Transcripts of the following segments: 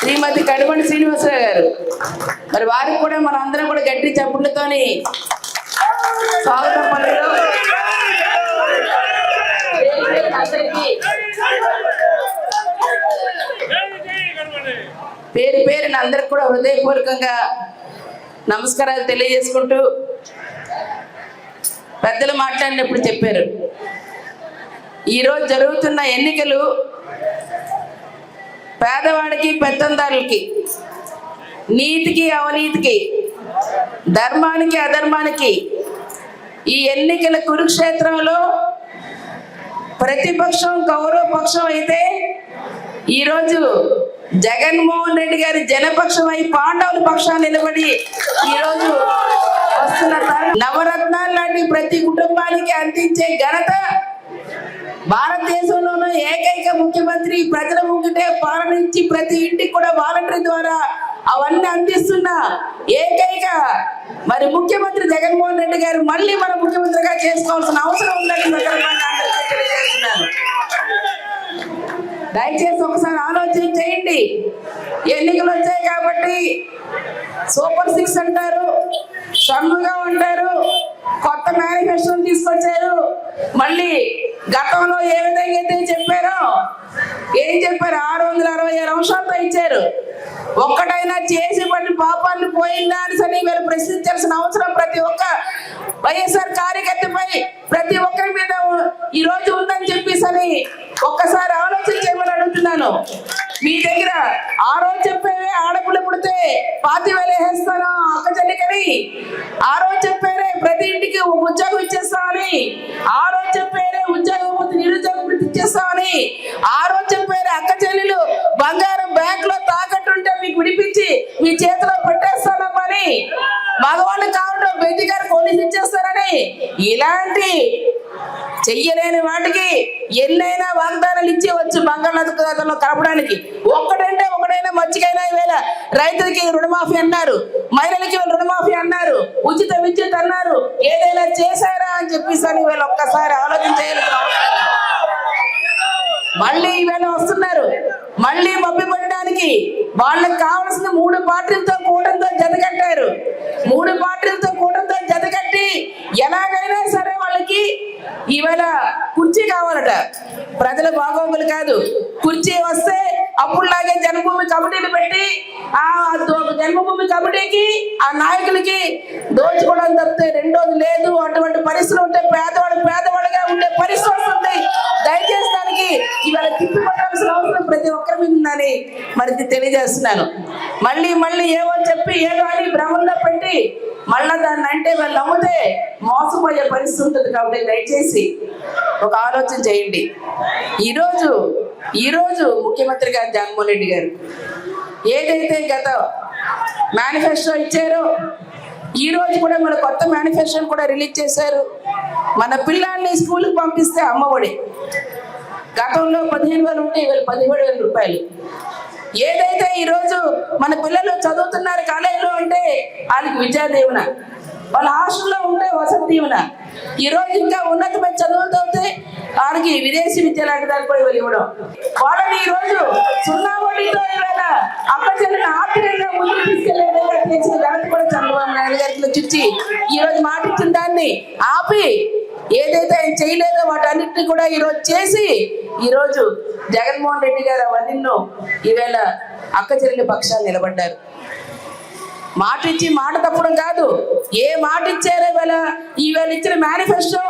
శ్రీమతి కడిమండి శ్రీనివాసరావు గారు. మరి వారికి కూడా మన అందరం కూడా గట్టి చప్పుళ్ళతోని స్వాగతం పలుకుతూ పేరు పేరున అందరికి కూడా హృదయపూర్వకంగా నమస్కారాలు తెలియజేసుకుంటూ పెద్దలు మాట్లాడినప్పుడు చెప్పారు. ఈరోజు జరుగుతున్న ఎన్నికలు పేదవాడికి పెత్తందారులకి నీతికి అవినీతికి ధర్మానికి అధర్మానికి ఈ ఎన్నికల కురుక్షేత్రంలో ప్రతిపక్షం కౌరవ పక్షం అయితే ఈరోజు జగన్మోహన్ రెడ్డి గారి జనపక్షం అయి పాండవుల పక్షాన్ని నిలబడి ఈరోజు వస్తున్న నవరత్నాలు లాంటి ప్రతి కుటుంబానికి అందించే ఘనత భారతదేశంలోనూ ఏకైక ముఖ్యమంత్రి ప్రజల ముంగిటే పాలనించి ప్రతి ఇంటికి కూడా వాలంటరీ ద్వారా అవన్నీ అందిస్తున్న ఏకైక మరి ముఖ్యమంత్రి జగన్మోహన్ రెడ్డి గారు మళ్ళీ మన ముఖ్యమంత్రిగా చేసుకోవాల్సిన అవసరం ఉందని తెలియజేస్తున్నాను దయచేసి ఒకసారి ఆలోచన చేయండి. ఎన్నికలు వచ్చాయి కాబట్టి సూపర్ సిక్స్ అంటారు షణ్ముగా అంటారు కొత్త మేనిఫెస్టో తీసుకొచ్చారు. మళ్ళీ గతంలో ఏ విధంగా అయితే చెప్పారో ఏం చెప్పారు? ఆరు వందల అరవై ఆరు అంశాలతో ఇచ్చారు. ఒక్కటైనా చేసి పని పాపాన్ని పోయిందా అని సరే వీళ్ళు ప్రశ్నించాల్సిన అవసరం ప్రతి ఒక్క వైఎస్ఆర్ కార్యకర్తపై ప్రతి ఒక్కరి మీద ఈ రోజు ఉందని చెప్పేసి అని ఒక్కసారి ఆలోచన చేయమని అడుగుతున్నాను. మీ దగ్గర ఆ రోజు చెప్పేవే ఆడపిల్ల పుడితే పాతి వేలు వేస్తాను అక్క చెల్లికని ఆ రోజు ప్రతి ఇంటికి ఉద్యోగం ఇచ్చేస్తామని. ఆ రోజు పేరే ఉద్యోగం పోతే నిరుద్యోగం వృత్తి ఇచ్చేస్తామని. ఆ రోజు అక్క చెల్లెలు బంగారం బ్యాంక్లో తాకట్టుంటే మీకు విడిపించి మీ చేతిలో పెట్టేస్తానమ్మని. మగవాళ్ళు కావడం బెద్ది గారు పోలీసు ఇచ్చేస్తారని ఇలాంటి చెయ్యలేని వాటికి ఎన్నైనా వాగ్దానాలు ఇచ్చేవచ్చు బంగాళాఖాతంలో కలపడానికి. ఒక్కటంటే ఒకటైనా మచ్చికైనా ఈవేళ రైతులకి రుణమాఫీ అన్నారు. మహిళలకి రుణమాఫీ అన్నారు అన్నారు ఏదైనా చేశారా అని చెప్పేసి అని వీళ్ళు ఒక్కసారి ఆలోచన చేయాలి మళ్ళీ ఈవేళ వస్తున్నారు. మళ్ళీ మబ్బి వాళ్ళకి కావాల్సిన మూడు పార్టీలతో కూటమితో జతకట్టారు మూడు పార్టీలతో కూటమితో జతకట్టి ఎలాగైనా సరే వాళ్ళకి ఈవేళ కుర్చీ కావాలట. ప్రజల బాగోగులు కాదు. కుర్చీ వస్తే అప్పుడులాగే జన్మభూమి కమిటీలు పెట్టి ఆ దో- జన్మభూమి కమిటీకి ఆ నాయకులకి దోచుకోవడం తప్పితే రెండోది లేదు. అటువంటి పరిస్థితులు ఉంటే పేదవాళ్ళు పేదవాడిగా ఉండే పరిస్థితి వస్తుంది దయచేసి దానికి ఇవాళ తిప్పిపట్టాల్సిన అవసరం ప్రతి ఒక్కరి మీద ఉందని మరి తెలియజేస్తున్నాను. మళ్ళీ మళ్ళీ ఏమో చెప్పి ఏదో అని భ్రమంలో పెట్టి మళ్ళా దాన్ని అంటే వాళ్ళు నమ్మితే మోసపోయే పరిస్థితి ఉంటుంది కాబట్టి దయచేసి ఒక ఆలోచన చేయండి. ఈరోజు ఈరోజు ముఖ్యమంత్రి గారు జగన్మోహన్ రెడ్డి గారు ఏదైతే గత మేనిఫెస్టో ఇచ్చారు. ఈ రోజు కూడా మన కొత్త మేనిఫెస్టోని కూడా రిలీజ్ చేశారు. మన పిల్లల్ని స్కూల్కి పంపిస్తే అమ్మఒడి గతంలో పదిహేను వేలు ఉంటే ఇవాళ పదిహేడు వేల రూపాయలు. ఏదైతే ఈరోజు మన పిల్లలు చదువుతున్నారు కాలేజీలో ఉంటే వాళ్ళకి విద్యాదీవన వాళ్ళ హాస్టల్లో ఉంటే వసతి దీవెన. ఈ రోజు ఇంకా ఉన్నతమైన చదువులు చదివితే వారికి విదేశీ విద్య లాంటి దానికి కూడా వీళ్ళు ఇవ్వడం. వాళ్ళని ఈ రోజు సున్నా వడ్డీతో ఏమైనా అక్క చెల్లిని ఆర్థికంగా ముందుకు తీసుకెళ్ళే విధంగా చేసిన ఘనత కూడా చంద్రబాబు నాయుడు గారికి చుచ్చి ఈ రోజు మాటిచ్చిన దాన్ని ఆపి ఏదైతే ఆయన చేయలేదో వాటన్నిటిని కూడా ఈరోజు చేసి ఈరోజు జగన్మోహన్ రెడ్డి గారు అవన్నీ ఈవేళ అక్క చెల్లెలి పక్షాలు నిలబడ్డారు. మాట ఇచ్చి మాట తప్పడం కాదు. ఏ మాట ఇచ్చారో ఇవాళ ఈవేళ ఇచ్చిన మేనిఫెస్టో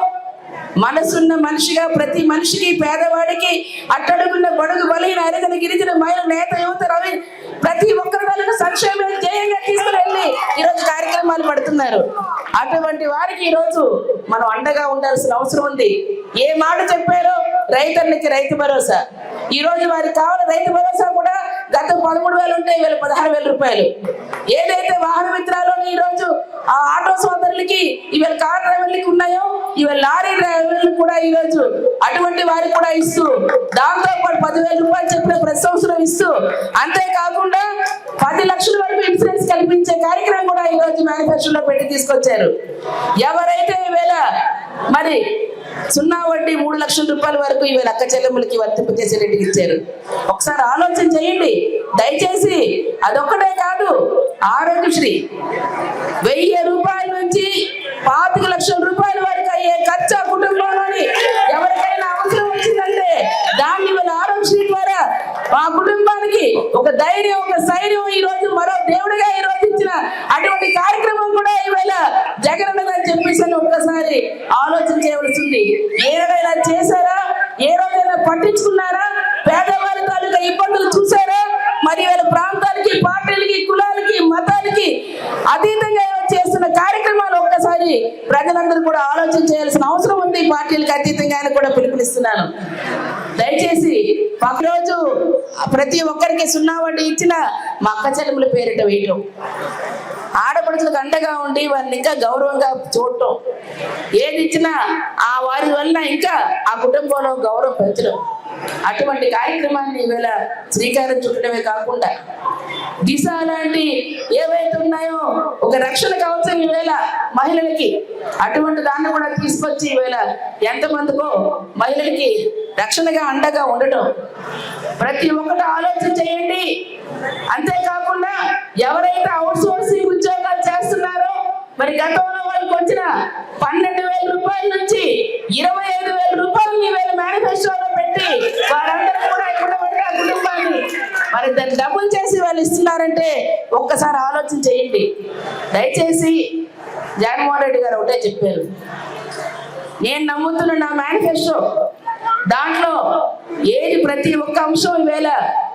మనసున్న మనిషిగా ప్రతి మనిషికి పేదవాడికి అట్టడుగున్న బడుగు బలైన అరగని గిరిజన మహిళ నేత యువత రవి ప్రతి ఒక్కరి వాళ్ళకు సంక్షేమం జయంగా తీసుకుని వెళ్ళి ఈరోజు కార్యక్రమాలు పడుతున్నారు. అటువంటి వారికి ఈరోజు మనం అండగా ఉండాల్సిన అవసరం ఉంది. ఏ మాట చెప్పారో రైతన్నకి రైతు భరోసా. ఈ రోజు వారికి కావాలి రైతు భరోసా కూడా గత పదమూడు వేలు ఉంటే వీళ్ళు పదహారు వేల రూపాయలు. ఏదైతే వాహన మిత్రాలు ఈ రోజు ఆ ఆటో సోదరులకి ఇవాళ కార్ డ్రైవర్లకి ఉన్నాయో ఇవాళ లారీ డ్రైవర్లకు కూడా ఈ రోజు అటువంటి వారికి కూడా ఇస్తూ దాంతో పాటు పదివేల రూపాయలు చెప్పిన ప్రతి సంవత్సరం ఇస్తూ అంతేకాకుండా పది లక్షల వరకు ఇన్సూరెన్స్ కల్పించే కార్యక్రమం కూడా ఈ రోజు మేనిఫెస్టోలో పెట్టి తీసుకొచ్చారు. ఎవరైతే ఈవేళ మరి సున్నా వడ్డీ మూడు లక్షల రూపాయల వరకు ఇవి అక్క చెల్లెములకి వర్తింపజేసే రేటుకి ఇచ్చారు. ఒకసారి ఆలోచన చేయండి. దయచేసి అదొక్కటే కాదు ఆరోగ్యశ్రీ వెయ్యి రూపాయల నుంచి పాతిక లక్షల రూపాయల వరకు అయ్యే ఖర్చు ఆ కుటుంబంలోని ఎవరికైనా అవసరం వచ్చిందంటే దాన్ని వీళ్ళ ఆరోగ్యశ్రీ ద్వారా ఆ కుటుంబానికి ఒక ధైర్యం ఒక స్థైర్యం ఈ రోజు మరో దేవుడిగా ఈ రోజు ఇచ్చిన అటువంటి కార్యక్రమం కూడా ఈవేళ జగన్ అని చెప్పేసి అని ఒక్కసారి ఆలోచన చేయవలసింది ఏదైనా చేశారా ఏ రోజైనా పట్టించుకున్నారా పేదవారి తాలూకా ఇబ్బందులు చూసారా మరి వీళ్ళ ప్రాంతానికి పార్టీలకి కులాలకి మతానికి అతీతంగా చేస్తున్న కార్యక్రమాలు ఒక్కసారి ప్రజలందరూ కూడా ఆలోచన చేయాల్సిన అవసరం ఉంది. పార్టీలకు అతీతంగా అని కూడా పిలుపునిస్తున్నాను. దయచేసి ఒక రోజు ప్రతి ఒక్కరికి సున్నా వడ్డీ ఇచ్చిన మా అక్క చెల్లెముల పేరిట వేయటం. ఆడపడుచులకు అండగా ఉండి వారిని ఇంకా గౌరవంగా చూడటం. ఏది ఇచ్చినా ఆ వారి వల్ల ఇంకా ఆ కుటుంబంలో గౌరవం పెంచడం. అటువంటి కార్యక్రమాన్ని ఈవేళ శ్రీకారం చుట్టడమే కాకుండా దిశ లాంటి ఏవైతే ఉన్నాయో ఒక రక్షణ కవచం ఈవేళ మహిళలకి అటువంటి దాన్ని కూడా తీసుకొచ్చి ఈవేళ ఎంతమందికో మహిళలకి రక్షణగా అండగా ఉండటం. ప్రతి ఒక్కటి ఆలోచన చేయండి. అంతేకాకుండా ఎవరైతే అవుట్సోర్సింగ్ మరి గతంలో వాళ్ళకి వచ్చిన పన్నెండు వేల రూపాయల నుంచి ఇరవై ఐదు వేల రూపాయలు ఈ వేల మేనిఫెస్టోలో పెట్టి వారందరూ కూడా ఎక్కడ ఆ కుటుంబాన్ని మరి దాన్ని డబ్బులు చేసి వాళ్ళు ఇస్తున్నారంటే ఒక్కసారి ఆలోచన చేయండి. దయచేసి జగన్మోహన్ రెడ్డి గారు ఒకటే చెప్పారు. నేను నమ్ముతున్న నా మేనిఫెస్టో దాంట్లో ఏది ప్రతి ఒక్క అంశం ఈవేళ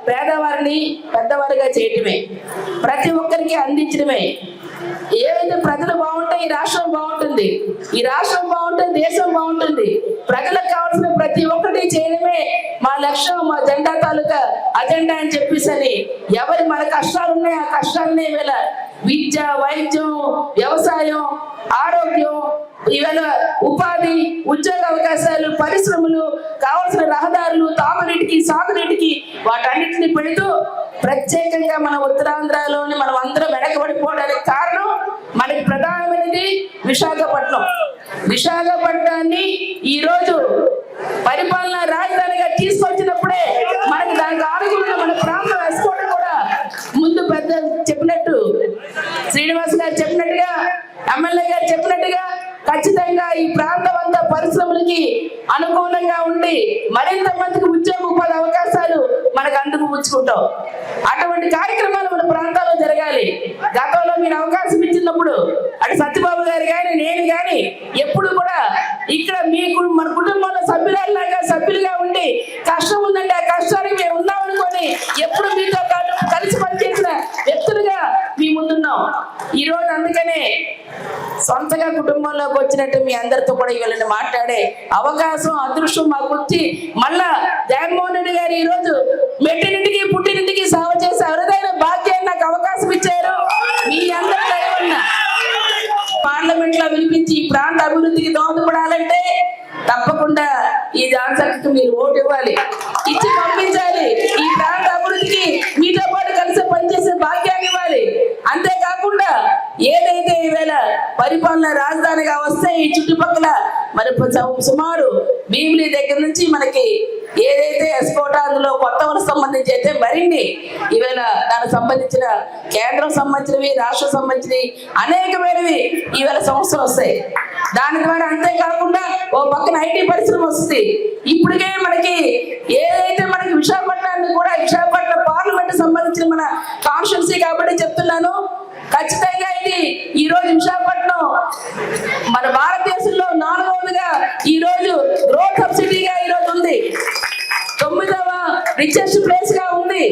పేదవారిని పెద్దవారిగా చేయటమే ప్రతి ఒక్కరికి అందించడమే. ఏవైతే ప్రజలు బాగుంటే ఈ రాష్ట్రం బాగుంటుంది. ఈ రాష్ట్రం బాగుంటే దేశం బాగుంటుంది. ప్రజలకు కావాల్సిన ప్రతి ఒక్కటి చేయడమే మా లక్ష్యం మా జెండా తాలూకా అజెండా అని చెప్పేసి అని ఎవరి మన కష్టాలు ఉన్నాయి ఆ కష్టాలనే వేళ విద్య వైద్యం వ్యవసాయం ఆరోగ్యం ఇవాళ ఉపాధి ఉద్యోగ అవకాశాలు పరిశ్రమలు కావలసిన రహదారులు తాగునీటికి సాగునీటికి వాటన్నిటిని పెడుతూ ప్రత్యేకంగా మన ఉత్తరాంధ్రలోని మనం అందరం వెనకబడిపోవడానికి కారణం మనకి ప్రధానమైనది విశాఖపట్నం. విశాఖపట్నాన్ని ఈ రోజు పరిపాలన రాజధానిగా తీసుకొచ్చినప్పుడే మనకి దానికి ఆరోగ్యంగా మన ప్రాంతం వేసుకోవడం కూడా ముందు పెద్ద చెప్పినట్టు శ్రీనివాస్ గారు చెప్పినట్టుగా ఎమ్మెల్యే గారు చెప్పినట్టుగా ఖచ్చితంగా ఈ ప్రాంతం అంతా పరిశ్రమలకి అనుకూలంగా ఉండి మరింత మందికి ఉద్యోగం మనకు అందుకు పుచ్చుకుంటాం అటువంటి కార్యక్రమాలు మన ప్రాంతాల్లో జరగాలి. గతంలో మీరు అవకాశం ఇచ్చినప్పుడు అటు సత్యబాబు గారు కానీ నేను కానీ ఎప్పుడు కూడా ఇక్కడ మీకు మన కుటుంబంలో సభ్యురాల్లాగా సభ్యులుగా ఉండి కష్టం ఉందంటే ఆ కష్టానికి మేము ఉన్నాం అనుకొని ఎప్పుడు మీతో కలిసి పనిచేసిన వ్యక్తులుగా మీ ముందున్నాం. ఈ రోజు అందుకనే సొంతగా కుటుంబంలోకి వచ్చినట్టు మీ అందరితో కూడా వీళ్ళని మాట్లాడే అవకాశం అదృష్టం మాకు వచ్చి మళ్ళా జగన్మోహన్ మీరు ఓటు ఇవ్వాలి. ఇచ్చి పంపించాలి. ఈ ప్రాంత అభివృద్ధికి మీతో పాటు కలిసి పనిచేసే భాగ్యాన్ని ఇవ్వాలి. అంతేకాకుండా ఏదైతే ఈవేళ పరిపాలన రాజధానిగా వస్తే ఈ చుట్టుపక్కల మరి సుమారు భీమిలి దగ్గర నుంచి మనకి ఏదైతే ఎస్కోట అందులో కొత్త వలస సంబంధించి అయితే మరిన్ని ఈవేళ దానికి సంబంధించిన కేంద్రం సంబంధించినవి రాష్ట్రం సంబంధించినవి అనేకమైనవి ఈవేళ సంస్థలు వస్తాయి. దాని ద్వారా అంతేకాకుండా ఓ పక్కన ఐటీ పరిశ్రమ వస్తుంది. ఇప్పటికే మనకి ఏదైతే మనకి విశాఖపట్నాన్ని కూడా విశాఖపట్నం పార్లమెంట్ సంబంధించిన మన కాన్స్టిట్యున్సీ కాబట్టి చెప్తున్నాను. ఖచ్చితంగా ఇది ఈ రోజు విశాఖపట్నం మన భారతదేశంలో నాలుగవదిగా ఈ రోజు గ్రోత్ సబ్సిడీగా ఈ రోజు ఉంది. రిచెస్ట్ ప్లేస్గా ఉంది.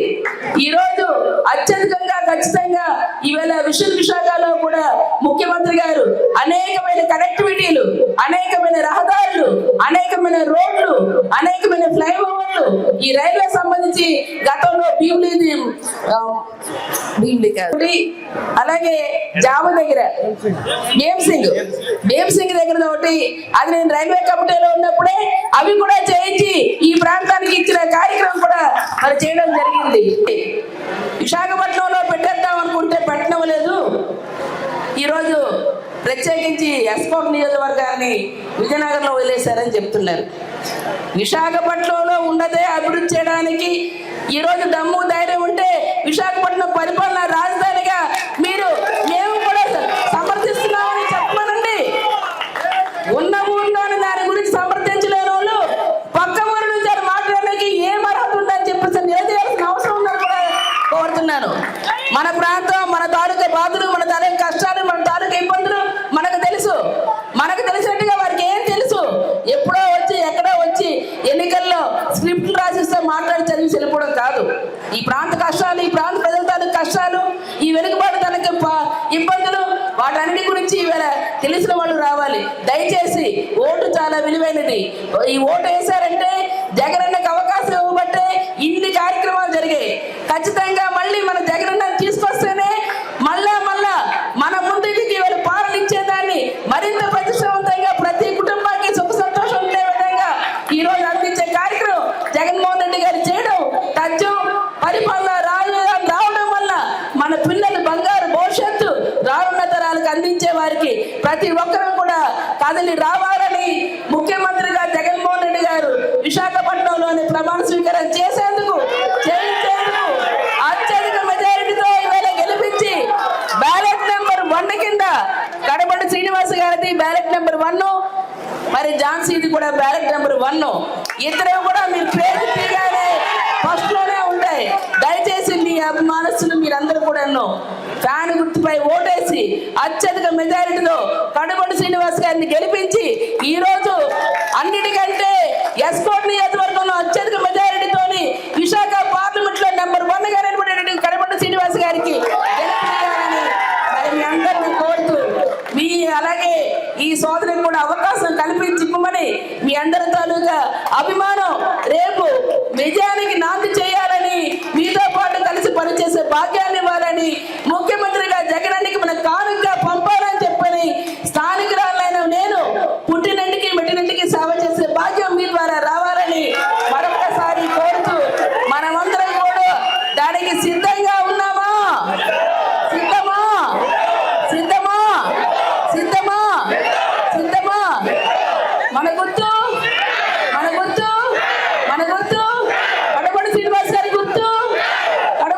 ఈ రోజు అత్యధికంగా ఖచ్చితంగా ఈవేళ విశ్వ విశాఖలో కూడా ముఖ్యమంత్రి గారు అనేకమైన కనెక్టివిటీలు అనేకమైన రహదారులు అనేకమైన రోడ్లు అనేకమైన ఫ్లైఓవర్లు ఈ రైల్వే సంబంధించి గతంలో భీమిలి కాదు. అలాగే జాబు దగ్గర భీమ్ సింగ్ భీమ్ సింగ్ దగ్గర ఒకటి అది నేను రైల్వే కమిటీలో ఉన్నప్పుడే అవి కూడా చేయించి ఈ ప్రాంతానికి ఇచ్చిన కార్యక్రమం కూడా మరి చేయడం జరిగింది. విశాఖపట్నంలో పెట్టేద్దాం అనుకుంటే పెట్టడం లేదు. ఈరోజు ప్రత్యేకించి ఎస్కోట్ నియోజకవర్గాన్ని విజయనగరంలో వదిలేశారని చెప్తున్నారు. విశాఖపట్నంలో ఉన్నదే అభివృద్ధి చేయడానికి ఈరోజు దమ్ము ధైర్యం ఉంటే విశాఖపట్నం పరిపాలన రాజ మీరు మేము కూడా సమర్థిస్తున్నామని చెప్పమనండి ఉన్న ఊళ్ళోని దాని గురించి సమర్థించలేని వాళ్ళు పక్క ఊరి నుంచి అది మాట్లాడడానికి ఏం అర్హత ఉందని చెప్పేసి నిలదీయాల్సిన అవసరం ఉందని కూడా కోరుతున్నాను మన ప్రాంతం మన తాలూకా బాధలు మన తాలూకా కష్టాలు మన తాలూకా ఇబ్బందులు మనకు తెలుసు మనకు తెలిసినట్టుగా వారికి ఏం తెలుసు ఎప్పుడో వచ్చి ఎక్కడో వచ్చి ఎన్నికల్లో స్క్రిప్ట్లు రాసిస్తే మాట్లాడి చదివి వెళ్ళిపోవడం కాదు ఈ ప్రాంత కష్టాలు ఈ ప్రాంత ప్రజల తాలూకు కష్టాలు ఈ వెనుకబాటు తాలూకు ప- ఇబ్బందులు వాటన్నిటి గురించి ఈవేళ తెలిసిన వాళ్ళు రావాలి దయచేసి ఓటు చాలా విలువైనది. ఈ ఓటు వేశారంటే జగనన్నకు అవకాశం ఇవ్వబట్టే ఇన్ని కార్యక్రమాలు జరిగాయి. ఖచ్చితంగా మళ్ళీ మన జగనన్న తీసుకొస్తేనే మళ్ళా మళ్ళా మన ముందుకి వీళ్ళు పాలన ఇచ్చేదాన్ని మరింత ప్రతిష్టవంతంగా ప్రతి కుటుంబానికి సుఖ సంతోషం ఉండే విధంగా ఈ రోజు అందించే కార్యక్రమం జగన్మోహన్ రెడ్డి గారు చేయడం తథ్యం పరిపాలన రాజధాని రావడం వల్ల మన పిల్లలు బంగారు భవిష్యత్తు రానున్న తరాలకు అందించే వారికి ప్రతి ఒక్కరూ కూడా కదలి రావాలి ముఖ్యమంత్రిగా జగన్మోహన్ రెడ్డి గారు విశాఖపట్నంలోని ప్రమాణ స్వీకారం చేసేందుకు చేయించేందుకు అత్యధిక మెజారిటీతో ఈవేళ గెలిపించి బ్యాలెట్ నెంబర్ వన్ కింద శ్రీనివాస్ గారిది బ్యాలెట్ నెంబర్ వన్. మరి ఝాన్సీది కూడా బ్యాలెట్ నెంబర్ వన్. ఇద్దరు కూడా మీరు పేరు తీయగానే ఫస్ట్లోనే ఉంటాయి. దయచేసి మీ అభిమానస్తులు మీరందరూ కూడా ఫ్యాన్ గుర్తుపై ఓటేసి అత్యధిక మెజారిటీలో కడపడి శ్రీనివాస్ గారిని గెలిపించి ఈ రోజు అన్నిటికంటే ఎస్కోట్ నియోజకవర్గంలో అత్యధిక